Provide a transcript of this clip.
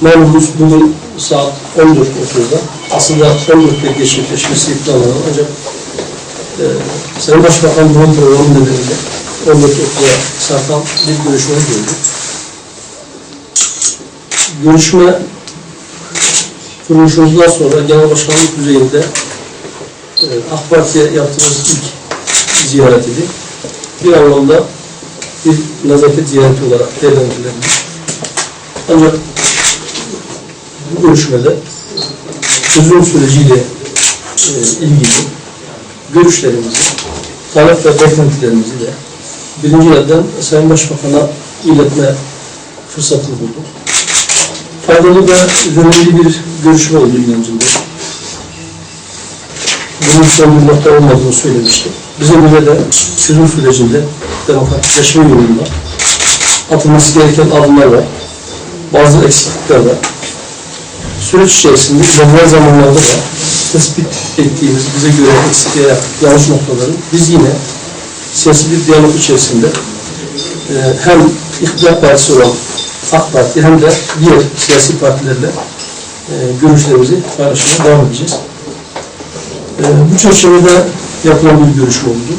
Malumunuz bugün saat 14.30'da aslında 14'te gerçekleşmesi planlanan ancak e, Sayın Başbakan bunun programı nedeniyle 14.30'a sarkan bir görüşme gördük. Görüşme kuruluşumuzdan sonra Genel Başkanlık düzeyinde e, AK Parti'ye yaptığımız ilk ziyaret idi. Bir anlamda bir nezaket ziyareti olarak değerlendirilebilir. Ancak bu görüşmede çözüm süreciyle e, ilgili görüşlerimizi, talep ve beklentilerimizi de birinci elden Sayın Başbakan'a iletme fırsatı bulduk. Faydalı ve önemli bir görüşme oldu inancımda. Bunun son bir nokta olmadığını söylemiştim. Bize göre de çözüm sürecinde demokratikleşme yolunda atılması gereken adımlar var. Bazı eksiklikler var. Süreç içerisinde ilerleyen zamanlarda da tespit ettiğimiz bize göre eksik veya yanlış noktaları biz yine siyasi bir diyalog içerisinde e, hem iktidar partisi olan AK Parti hem de diğer siyasi partilerle e, görüşlerimizi paylaşmaya devam edeceğiz. E, bu çerçevede yapılan bir görüşme oldu.